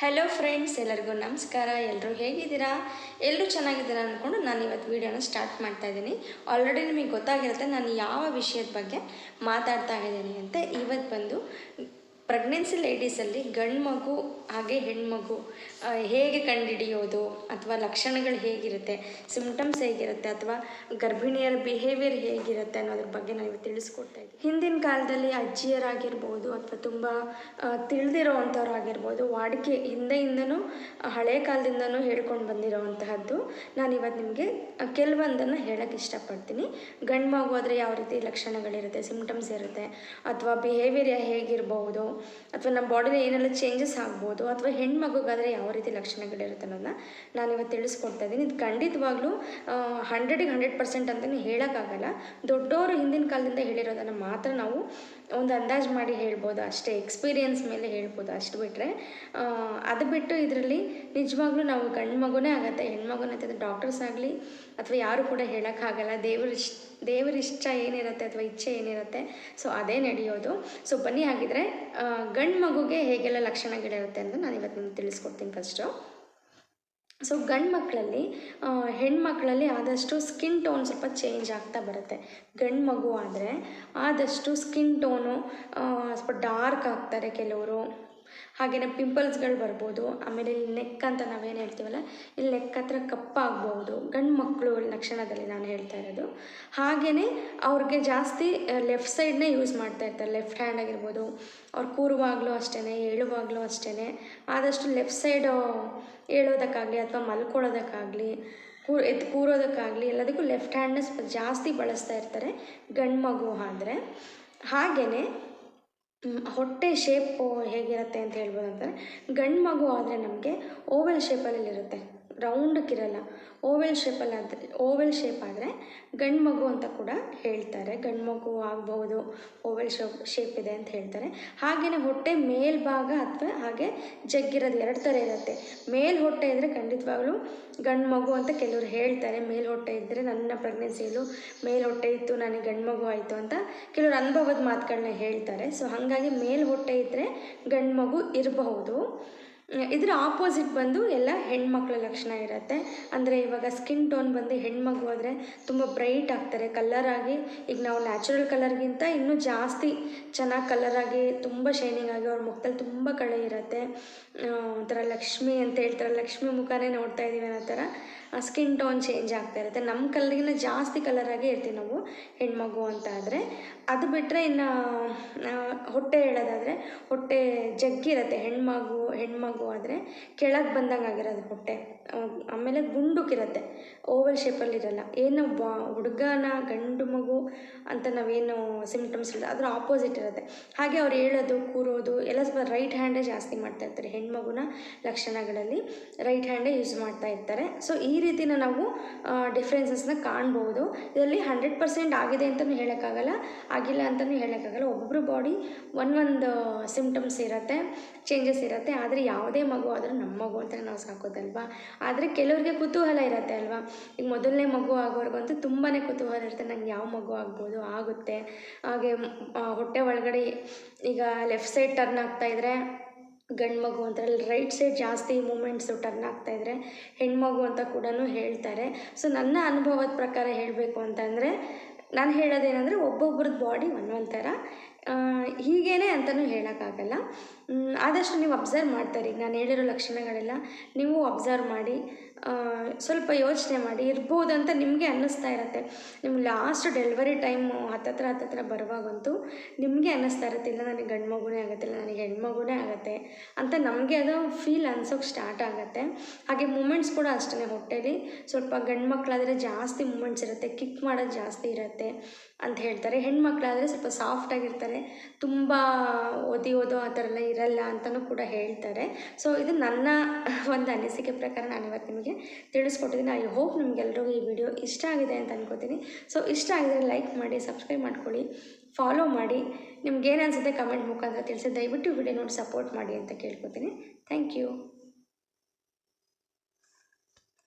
Hello friends ಎಲ್ಲರಿಗೂ ನಮಸ್ಕಾರ. ಎಲ್ಲರೂ ಹೇಗಿದ್ದೀರಾ? ಎಲ್ಲರೂ ಚೆನ್ನಾಗಿದ್ದೀರಾ ಅಂದ್ಕೊಂಡು ನಾನು ಇವತ್ತು ವೀಡಿಯೋನ ಸ್ಟಾರ್ಟ್ ಮಾಡ್ತಾ ಇದ್ದೀನಿ. ಆಲ್ರೆಡಿ ನಿಮಗೆ ಗೊತ್ತಾಗಿರುತ್ತೆ ನಾನು ಯಾವ ವಿಷಯದ ಬಗ್ಗೆ ಮಾತಾಡ್ತಾ ಇದ್ದೀನಿ ಅಂತ. ಇವತ್ತು ಬಂದು ಪ್ರೆಗ್ನೆನ್ಸಿ ಲೇಡೀಸಲ್ಲಿ ಗಂಡು ಮಗು, ಹಾಗೆ ಹೆಣ್ಮಗು ಹೇಗೆ ಕಂಡುಹಿಡಿಯೋದು ಅಥವಾ ಲಕ್ಷಣಗಳು ಹೇಗಿರುತ್ತೆ ಸಿಮ್ಟಮ್ಸ್ ಹೇಗಿರುತ್ತೆ ಅಥವಾ ಗರ್ಭಿಣಿಯರ ಬಿಹೇವಿಯರ್ ಹೇಗಿರುತ್ತೆ ಅನ್ನೋದ್ರ ಬಗ್ಗೆ ಇವತ್ತು ತಿಳಿಸ್ಕೊಡ್ತಾ ಇದ್ದೀನಿ. ಹಿಂದಿನ ಕಾಲದಲ್ಲಿ ಅಜ್ಜಿಯರಾಗಿರ್ಬೋದು ಅಥವಾ ತುಂಬ ತಿಳಿದಿರೋ ಅಂಥವ್ರಾಗಿರ್ಬೋದು ವಾಡಿಕೆ ಹಿಂದೆಯಿಂದನೂ, ಹಳೆ ಕಾಲದಿಂದನೂ ಹೇಳ್ಕೊಂಡು ಬಂದಿರೋವಂತಹದ್ದು, ನಾನು ಇವತ್ತು ನಿಮಗೆ ಕೆಲವೊಂದನ್ನು ಹೇಳೋಕ್ಕೆ ಇಷ್ಟಪಡ್ತೀನಿ. ಗಂಡು ಮಗು ಆದರೆ ಯಾವ ರೀತಿ ಲಕ್ಷಣಗಳಿರುತ್ತೆ ಸಿಮ್ಟಮ್ಸ್ ಇರುತ್ತೆ ಅಥವಾ ಬಿಹೇವಿಯರ್ ಹೇಗಿರ್ಬೋದು ಅಥವಾ ನಮ್ಮ ಬಾಡಿಲಿ ಏನೆಲ್ಲ ಚೇಂಜಸ್ ಆಗ್ಬೋದು ಅಥವಾ ಹೆಣ್ಮಗುಗಾದರೆ ಯಾವ ರೀತಿ ಲಕ್ಷಣಗಳಿರುತ್ತೆ ಅನ್ನೋದನ್ನ ನಾನು ಇವತ್ತು ತಿಳಿಸ್ಕೊಡ್ತಾ ಇದ್ದೀನಿ. ಇದು ಖಂಡಿತವಾಗ್ಲೂ ಹಂಡ್ರೆಡಿಗೆ ಹಂಡ್ರೆಡ್ ಪರ್ಸೆಂಟ್ ಅಂತಲೇ ಹೇಳೋಕ್ಕಾಗಲ್ಲ. ದೊಡ್ಡವರು ಹಿಂದಿನ ಕಾಲದಿಂದ ಹೇಳಿರೋದನ್ನು ಮಾತ್ರ ನಾವು ಒಂದು ಅಂದಾಜು ಮಾಡಿ ಹೇಳ್ಬೋದು, ಅಷ್ಟೇ ಎಕ್ಸ್ಪೀರಿಯನ್ಸ್ ಮೇಲೆ ಹೇಳ್ಬೋದು, ಅಷ್ಟು ಬಿಟ್ಟರೆ ಅದು ಬಿಟ್ಟು ಇದರಲ್ಲಿ ನಿಜವಾಗ್ಲೂ ನಾವು ಗಂಡು ಮಗುನೇ ಆಗುತ್ತೆ ಹೆಣ್ಮಗುನೇ ಅಂತ ಡಾಕ್ಟರ್ಸ್ ಆಗಲಿ ಅಥವಾ ಯಾರು ಕೂಡ ಹೇಳೋಕ್ಕಾಗಲ್ಲ. ದೇವರ ದೇವರ ಇಷ್ಟ ಏನಿರುತ್ತೆ ಅಥವಾ ಇಚ್ಛೆ ಏನಿರುತ್ತೆ ಸೊ ಅದೇ ನಡೆಯೋದು. ಸೊ ಬನ್ನಿ, ಹಾಗಿದ್ರೆ ಗಂಡು ಮಗುಗೆ ಹೇಗೆಲ್ಲ ಲಕ್ಷಣಗಳಿರುತ್ತೆ ಅಂತ ನಾನು ಇವತ್ತು ನಿಮ್ಗೆ ತಿಳಿಸ್ಕೊಡ್ತೀನಿ ಫಸ್ಟು ಸೊ ಗಂಡು ಮಕ್ಕಳಲ್ಲಿ ಹೆಣ್ಮಕ್ಳಲ್ಲಿ ಆದಷ್ಟು ಸ್ಕಿನ್ ಟೋನ್ ಸ್ವಲ್ಪ ಚೇಂಜ್ ಆಗ್ತಾ ಬರುತ್ತೆ. ಗಂಡು ಮಗು ಆದರೆ ಆದಷ್ಟು ಸ್ಕಿನ್ ಟೋನು ಸ್ವಲ್ಪ ಡಾರ್ಕ್ ಆಗ್ತಾರೆ ಕೆಲವರು. ಹಾಗೆಯೇ ಪಿಂಪಲ್ಸ್ಗಳು ಬರ್ಬೋದು, ಆಮೇಲೆ ಇಲ್ಲಿ ನೆಕ್ ಅಂತ ನಾವೇನು ಹೇಳ್ತೀವಲ್ಲ, ಇಲ್ಲಿ ನೆಕ್ ಹತ್ರ ಕಪ್ಪಾಗ್ಬೋದು ಗಂಡು ಮಕ್ಕಳು ಲಕ್ಷಣದಲ್ಲಿ ನಾನು ಹೇಳ್ತಾ ಇರೋದು. ಹಾಗೆಯೇ ಅವ್ರಿಗೆ ಜಾಸ್ತಿ ಲೆಫ್ಟ್ ಸೈಡ್ನೇ ಯೂಸ್ ಮಾಡ್ತಾ ಇರ್ತಾರೆ. ಲೆಫ್ಟ್ ಹ್ಯಾಂಡ್ ಆಗಿರ್ಬೋದು, ಅವ್ರು ಕೂರುವಾಗಲೂ ಅಷ್ಟೇ ಏಳುವಾಗಲೂ ಅಷ್ಟೇ ಆದಷ್ಟು ಲೆಫ್ಟ್ ಸೈಡು ಹೇಳೋದಕ್ಕಾಗಲಿ ಅಥವಾ ಮಲ್ಕೊಳ್ಳೋದಕ್ಕಾಗಲಿ, ಕೂ ಎದ್ದು ಕೂರೋದಕ್ಕಾಗಲಿ ಎಲ್ಲದಕ್ಕೂ ಲೆಫ್ಟ್ ಹ್ಯಾಂಡ್ನ ಸ್ವಲ್ಪ ಜಾಸ್ತಿ ಬಳಸ್ತಾ ಇರ್ತಾರೆ ಗಂಡು ಮಗು ಆದರೆ. ಹಾಗೆಯೇ ಹೊಟ್ಟೆ ಶೇಪು ಹೇಗಿರುತ್ತೆ ಅಂತ ಹೇಳ್ಬೋದು ಅಂತಾರೆ ಗಂಡು ಮಗು ಆದರೆ ನಮಗೆ ಓವೆಲ್ ಶೇಪಲ್ಲಿ ಇರುತ್ತೆ ರೌಂಡಕ್ಕಿರಲ್ಲ ಓವೆಲ್ ಶೇಪಲ್ಲಿ ಆದರೆ ಓವೆಲ್ ಶೇಪ್ ಆದರೆ ಗಂಡು ಮಗು ಅಂತ ಕೂಡ ಹೇಳ್ತಾರೆ. ಗಂಡು ಮಗು ಆಗ್ಬೋದು ಓವೆಲ್ ಶೇಪ್ ಶೇಪ್ ಇದೆ ಅಂತ ಹೇಳ್ತಾರೆ. ಹಾಗೆಯೇ ಹೊಟ್ಟೆ ಮೇಲ್ಭಾಗ ಅಥವಾ ಹಾಗೆ ಜಗ್ಗಿರೋದು ಎರಡು ಥರ ಇರುತ್ತೆ. ಮೇಲ್ ಹೊಟ್ಟೆ ಇದ್ದರೆ ಖಂಡಿತವಾಗ್ಲೂ ಗಂಡು ಮಗು ಅಂತ ಕೆಲವರು ಹೇಳ್ತಾರೆ. ಮೇಲ್ ಹೊಟ್ಟೆ ಇದ್ದರೆ ನನ್ನ ಪ್ರೆಗ್ನೆನ್ಸಿಯಲ್ಲೂ ಮೇಲ್ ಹೊಟ್ಟೆ ಇತ್ತು, ನನಗೆ ಗಂಡು ಮಗು ಆಯಿತು ಅಂತ ಕೆಲವರು ಅನುಭವದ ಮಾತುಗಳನ್ನ ಹೇಳ್ತಾರೆ. ಸೊ ಹಾಗಾಗಿ ಮೇಲ್ ಹೊಟ್ಟೆ ಇದ್ದರೆ ಗಂಡು ಮಗು ಇರಬಹುದು. ಇದರ ಆಪೋಸಿಟ್ ಬಂದು ಎಲ್ಲ ಹೆಣ್ಮಕ್ಳ ಲಕ್ಷಣ ಇರುತ್ತೆ. ಅಂದರೆ ಇವಾಗ ಸ್ಕಿನ್ ಟೋನ್ ಬಂದು ಹೆಣ್ಮಗು ಆದರೆ ತುಂಬ ಬ್ರೈಟ್ ಆಗ್ತಾರೆ ಕಲ್ಲರಾಗಿ ಈಗ ನಾವು ನ್ಯಾಚುರಲ್ ಕಲರ್ಗಿಂತ ಇನ್ನೂ ಜಾಸ್ತಿ ಚೆನ್ನಾಗಿ ಕಲರಾಗಿ ತುಂಬ ಶೈನಿಂಗ್ ಆಗಿ ಅವ್ರ ಮುಖದಲ್ಲಿ ತುಂಬ ಕಳೆ ಇರುತ್ತೆ. ಒಂಥರ ಲಕ್ಷ್ಮಿ ಅಂತ ಹೇಳ್ತಾರೆ ಲಕ್ಷ್ಮಿ ಮುಖನೇ ನೋಡ್ತಾ ಇದ್ದೀವಿ ಅನ್ನೋ ಥರ. ಸ್ಕಿನ್ ಟೋನ್ ಚೇಂಜ್ ಆಗ್ತಾ ಇರುತ್ತೆ. ನಮ್ಮ ಕಲರ್ಗಿಂತ ಜಾಸ್ತಿ ಕಲರಾಗೇ ಇರ್ತೀವಿ ನಾವು, ಹೆಣ್ಮಗು ಅಂತ ಆದರೆ. ಅದು ಬಿಟ್ಟರೆ ಇನ್ನು ಹೊಟ್ಟೆ ಹೇಳೋದಾದರೆ, ಹೊಟ್ಟೆ ಜಗ್ಗಿರುತ್ತೆ ಹೆಣ್ಮಗು ಹೆಣ್ಮಗು ಆದರೆ ಕೆಳಗೆ ಬಂದಂಗೆ ಆಗಿರೋದು ಹೊಟ್ಟೆ. ಆಮೇಲೆ ಗುಂಡುಕಿರುತ್ತೆ ಓವಲ್ ಶೇಪಲ್ಲಿ ಇರಲ್ಲ. ಏನು ಹುಡುಗನ ಗಂಡು ಮಗು ಅಂತ ನಾವೇನು ಸಿಮ್ಟಮ್ಸ್ ಇಲ್ಲ. ಅದ್ರ ಆಪೋಸಿಟ್ ಇರುತ್ತೆ. ಹಾಗೆ ಅವ್ರು ಹೇಳೋದು, ಕೂರೋದು, ಎಲ್ಲ ಸ್ವಲ್ಪ ರೈಟ್ ಹ್ಯಾಂಡೇ ಜಾಸ್ತಿ ಮಾಡ್ತಾ ಇರ್ತಾರೆ ಹೆಣ್ಮಗುನ ಲಕ್ಷಣಗಳಲ್ಲಿ. ರೈಟ್ ಹ್ಯಾಂಡೇ ಯೂಸ್ ಮಾಡ್ತಾ ಇರ್ತಾರೆ. ಸೊ ಈ ರೀತಿನ ನಾವು ಡಿಫ್ರೆನ್ಸಸ್ನ ಕಾಣ್ಬೋದು. ಇದರಲ್ಲಿ ಹಂಡ್ರೆಡ್ ಪರ್ಸೆಂಟ್ ಆಗಿದೆ ಅಂತಲೂ ಹೇಳೋಕ್ಕಾಗಲ್ಲ, ಆಗಿಲ್ಲ ಅಂತಲೂ ಹೇಳೋಕ್ಕಾಗಲ್ಲ. ಒಬ್ಬೊಬ್ಬರು ಬಾಡಿ ಒಂದೊಂದು ಸಿಮ್ಟಮ್ಸ್ ಇರುತ್ತೆ ಚೇಂಜಸ್ ಇರುತ್ತೆ. ಆದರೆ ಯಾವುದೇ ಮಗು ಆದರೂ ನಮ್ಮ ಮಗು ಅಂತ ನಾವು ಸಾಕೋದಲ್ವಾ? ಆದರೆ ಕೆಲವರಿಗೆ ಕುತೂಹಲ ಇರುತ್ತೆ ಅಲ್ವಾ? ಈಗ ಮೊದಲನೇ ಮಗು ಆಗೋರ್ಗಂತೂ ತುಂಬಾ ಕುತೂಹಲ ಇರುತ್ತೆ. ನಂಗೆ ಯಾವ ಮಗು ಆಗ್ಬೋದು? ಆಗುತ್ತೆ. ಹಾಗೆ ಹೊಟ್ಟೆ ಒಳಗಡೆ ಈಗ ಲೆಫ್ಟ್ ಸೈಡ್ ಟರ್ನ್ ಆಗ್ತಾ ಇದ್ರೆ ಗಂಡು ಮಗು ರೈಟ್ ಸೈಡ್ ಜಾಸ್ತಿ ಮೂಮೆಂಟ್ಸು ಟರ್ನ್ ಆಗ್ತಾ ಇದ್ರೆ ಹೆಣ್ಮಗು ಅಂತ ಕೂಡ ಹೇಳ್ತಾರೆ. ಸೊ ನನ್ನ ಅನುಭವದ ಪ್ರಕಾರ ಹೇಳಬೇಕು ಅಂತಂದರೆ, ನಾನು ಹೇಳೋದೇನೆಂದರೆ ಒಬ್ಬೊಬ್ರದ್ದು ಬಾಡಿ ಒಂದೊಂದು ಥರ ಹೀಗೇನೆ ಅಂತಲೂ ಹೇಳೋಕ್ಕಾಗಲ್ಲ. ಆದಷ್ಟು ನೀವು ಅಬ್ಸರ್ವ್ ಮಾಡ್ತಾರೆ. ಈಗ ನಾನು ಹೇಳಿರೋ ಲಕ್ಷಣಗಳೆಲ್ಲ ನೀವು ಅಬ್ಸರ್ವ್ ಮಾಡಿ. ಸ್ವಲ್ಪ ಯೋಚನೆ ಮಾಡಿ ಇರ್ಬೋದು ಅಂತ ನಿಮಗೆ ಅನ್ನಿಸ್ತಾ ಇರುತ್ತೆ. ನಿಮ್ಮ ಲಾಸ್ಟ್ ಡೆಲಿವರಿ ಟೈಮು ಹತ್ತತ್ರ ಹತ್ತತ್ರ ಬರುವಾಗಂತೂ ನಿಮಗೆ ಅನ್ನಿಸ್ತಾ ಇರುತ್ತೆ, ಇಲ್ಲ ನನಗೆ ಗಂಡು ಮಗುನೇ ಆಗುತ್ತೆ, ಇಲ್ಲ ನನಗೆ ಹೆಣ್ಮಗುನೇ ಆಗುತ್ತೆ ಅಂತ ನಮಗೆ ಅದು ಫೀಲ್ ಅನ್ಸೋಕೆ ಸ್ಟಾರ್ಟ್ ಆಗುತ್ತೆ. ಹಾಗೆ ಮೂಮೆಂಟ್ಸ್ ಕೂಡ ಅಷ್ಟೇ ಹೊಟ್ಟೆಲಿ. ಸ್ವಲ್ಪ ಗಂಡು ಮಕ್ಕಳಾದರೆ ಜಾಸ್ತಿ ಮೂಮೆಂಟ್ಸ್ ಇರುತ್ತೆ ಕಿಕ್ ಮಾಡೋದು ಜಾಸ್ತಿ ಇರುತ್ತೆ ಅಂತ ಹೇಳ್ತಾರೆ. ಹೆಣ್ಮಕ್ಳಾದರೆ ಸ್ವಲ್ಪ ಸಾಫ್ಟ್ ಆಗಿರ್ತಾರೆ, ತುಂಬ ಓದಿ ಓದೋ ಆ ಥರ ಎಲ್ಲ ಇರಲ್ಲ ಅಂತಲೂ ಕೂಡ ಹೇಳ್ತಾರೆ. ಸೊ ಇದು ನನ್ನ ಒಂದು ಅನಿಸಿಕೆ ಪ್ರಕಾರ ನಾನು ಇವತ್ತು ನಿಮಗೆ ತಿಳಿಸ್ಕೊಟ್ಟಿದ್ದೀನಿ. ಐ ಹೋಪ್ ನಿಮಗೆಲ್ರಿಗೂ ಈ ವಿಡಿಯೋ ಇಷ್ಟ ಆಗಿದೆ ಅಂತ ಅನ್ಕೋತೀನಿ. ಸೊ ಇಷ್ಟ ಆಗಿದೆ ಲೈಕ್ ಮಾಡಿ ಸಬ್ಸ್ಕ್ರೈಬ್ ಮಾಡ್ಕೊಳ್ಳಿ ಫಾಲೋ ಮಾಡಿ. ನಿಮ್ಗೆ ಏನು ಅನಿಸುತ್ತೆ ಕಮೆಂಟ್ ಮುಖಾಂತರ ತಿಳಿಸಿ. ದಯವಿಟ್ಟು ವಿಡಿಯೋ ನೋಡಿ ಸಪೋರ್ಟ್ ಮಾಡಿ ಅಂತ ಕೇಳ್ಕೊತೀನಿ. Thank you